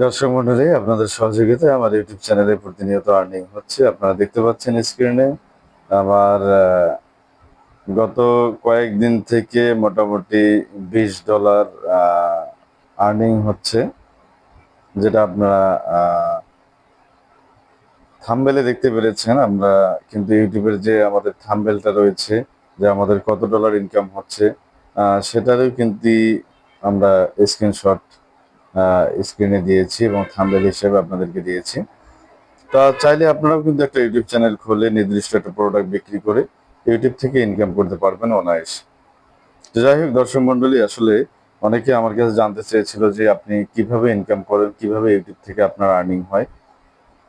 দর্শক মন্ডলী, আপনাদের সহযোগিতায় আমার ইউটিউব চ্যানেলে প্রতিনিয়ত আর্নিং হচ্ছে। আপনারা দেখতে পাচ্ছেন স্ক্রিনে আমার গত কয়েকদিন থেকে মোটামুটি বিশ ডলার আর্নিং হচ্ছে, যেটা আপনারা থাম্বেলে দেখতে পেরেছেন। আমরা কিন্তু ইউটিউবের যে আমাদের থাম্বেলটা রয়েছে, যে আমাদের কত ডলার ইনকাম হচ্ছে সেটারও কিন্তু আমরা স্ক্রিনশট স্ক্রিনে দিয়েছি এবং থাম্বেল হিসেবে আপনাদেরকে দিয়েছি। তা চাইলে আপনারাও কিন্তু একটা ইউটিউব চ্যানেল খুলে নির্দিষ্ট একটা প্রোডাক্ট বিক্রি করে ইউটিউব থেকে ইনকাম করতে পারবেন অনায়াসে। তো যাই হোক, দর্শক মন্ডলী আসলে অনেকে আমার কাছে জানতে চেয়েছিল যে আপনি কীভাবে ইনকাম করেন, কীভাবে ইউটিউব থেকে আপনার আর্নিং হয়।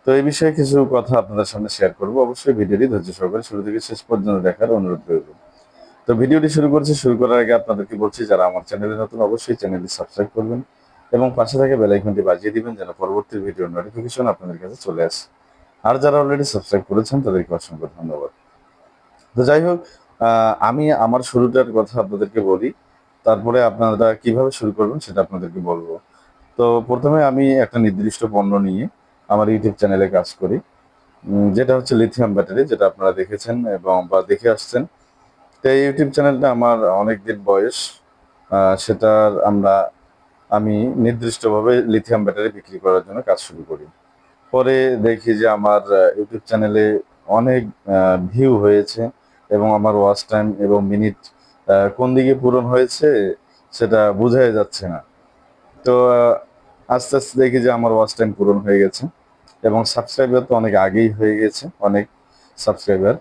তো এই বিষয়ে কিছু কথা আপনাদের সামনে শেয়ার করব। অবশ্যই ভিডিওটি ধৈর্য সহকারে শুরু থেকে শেষ পর্যন্ত দেখার অনুরোধ করব তো ভিডিওটি শুরু করছি, শুরু করার আগে আপনাদেরকে বলছি, যারা আমার চ্যানেলে নতুন, অবশ্যই চ্যানেলটি সাবস্ক্রাইব করবেন। এবং পাশে থাকা বেল আইকনটি বাজিয়ে দিবেন যেন পরবর্তী ভিডিওর নোটিফিকেশন আপনাদের কাছে চলে আসে। আর যারা অলরেডি সাবস্ক্রাইব করেছেন, তাদেরকে অসংখ্য ধন্যবাদ। তো যাই হোক আমি আমার শুরুটার কথা আপনাদেরকে বলি, তারপরে আপনারা কীভাবে শুরু করবেন সেটা আপনাদেরকে বলব। তো প্রথমে আমি একটা নির্দিষ্ট পণ্য নিয়ে আমার ইউটিউব চ্যানেলে কাজ করি যেটা হচ্ছে লিথিয়াম ব্যাটারি যেটা আপনারা দেখেছেন এবং বা দেখে আসছেন। তো এই ইউটিউব চ্যানেলটা আমার অনেক দিন বয়স সেটার আমরা আমি নির্দিষ্টভাবে লিথিয়াম ব্যাটারি বিক্রি করার জন্য কাজ শুরু করি। পরে দেখি যে আমার ইউটিউব চ্যানেলে অনেক ভিউ হয়েছে এবং আমার ওয়াচ টাইম এবং মিনিট কোন দিকে পূরণ হয়েছে সেটা বোঝাই যাচ্ছে না। তো আস্তে আস্তে দেখি যে আমার ওয়াচ টাইম পূরণ হয়ে গেছে এবং সাবস্ক্রাইবার তো অনেক আগেই হয়ে গেছে, অনেক সাবস্ক্রাইবার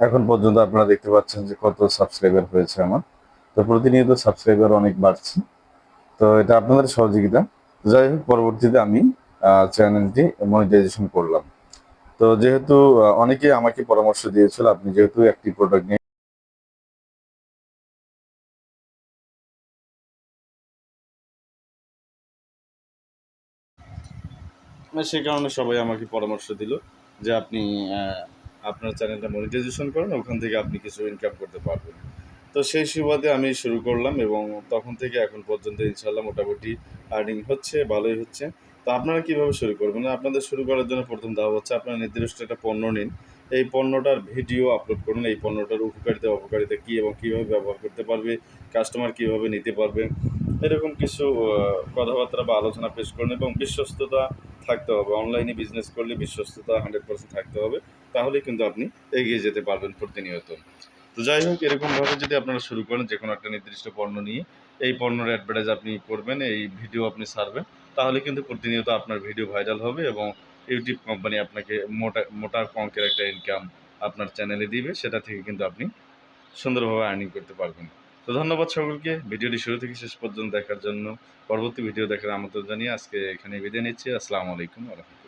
এখন পর্যন্ত আপনারা দেখতে পাচ্ছেন যে কত সাবস্ক্রাইবার হয়েছে আমার। তো প্রতিনিয়ত সাবস্ক্রাইবার অনেক বাড়ছে। তো এটা আপনাদের সহযোগিতা। যাই হোক, পরবর্তীতে আমি চ্যানেলটি মনিটাইজেশন করলাম। তো যেহেতু অনেকে আমাকে পরামর্শ দিয়েছিল, আপনি যেহেতু একটি প্রোডাক্ট নিয়ে সেই কারণে সবাই আমাকে পরামর্শ দিল যে আপনি আপনার চ্যানেলটা মনিটাইজেশন করেন, ওখান থেকে আপনি কিছু ইনকাম করতে পারবেন। তো সেই সুবাদে আমি শুরু করলাম এবং তখন থেকে এখন পর্যন্ত ইনশাল্লাহ মোটামুটি আর্নিং হচ্ছে, ভালোই হচ্ছে। তো আপনারা কীভাবে শুরু করবেন? আপনাদের শুরু করার জন্য প্রথম ধাপ হচ্ছে আপনারা নির্দিষ্ট একটা পণ্য নিন। এই পণ্যটার ভিডিও আপলোড করুন, এই পণ্যটার উপকারিতা, অপকারিতা কী এবং কীভাবে ব্যবহার করতে পারবে কাস্টমার কীভাবে নিতে পারবে, এরকম কিছু কথাবার্তা বা আলোচনা পেশ করুন এবং বিশ্বস্ততা থাকতে হবে। অনলাইনে বিজনেস করলে বিশ্বস্ততা হান্ড্রেড পার্সেন্ট থাকতে হবে। তাহলে কিন্তু আপনি এগিয়ে যেতে পারবেন প্রতিনিয়ত। তো যাই হোক, এরকমভাবে যদি আপনারা শুরু করেন যে কোনো একটা নির্দিষ্ট পণ্য নিয়ে, এই পণ্যের অ্যাডভার্টাইজ আপনি করবেন, এই ভিডিও আপনি সারবেন, তাহলে কিন্তু প্রতিনিয়ত আপনার ভিডিও ভাইরাল হবে এবং ইউটিউব কোম্পানি আপনাকে মোটা মোটা অঙ্কের একটা ইনকাম আপনার চ্যানেলে দিবে, সেটা থেকে কিন্তু আপনি সুন্দরভাবে আর্নিং করতে পারবেন। তো ধন্যবাদ সকলকে, ভিডিওটি শুরু থেকে শেষ পর্যন্ত দেখার জন্য। পরবর্তী ভিডিও দেখার আমন্ত্রণ জানিয়ে আজকে এখানে বিদায় নিচ্ছি। আসসালামু আলাইকুম রহমতুল্লাহ।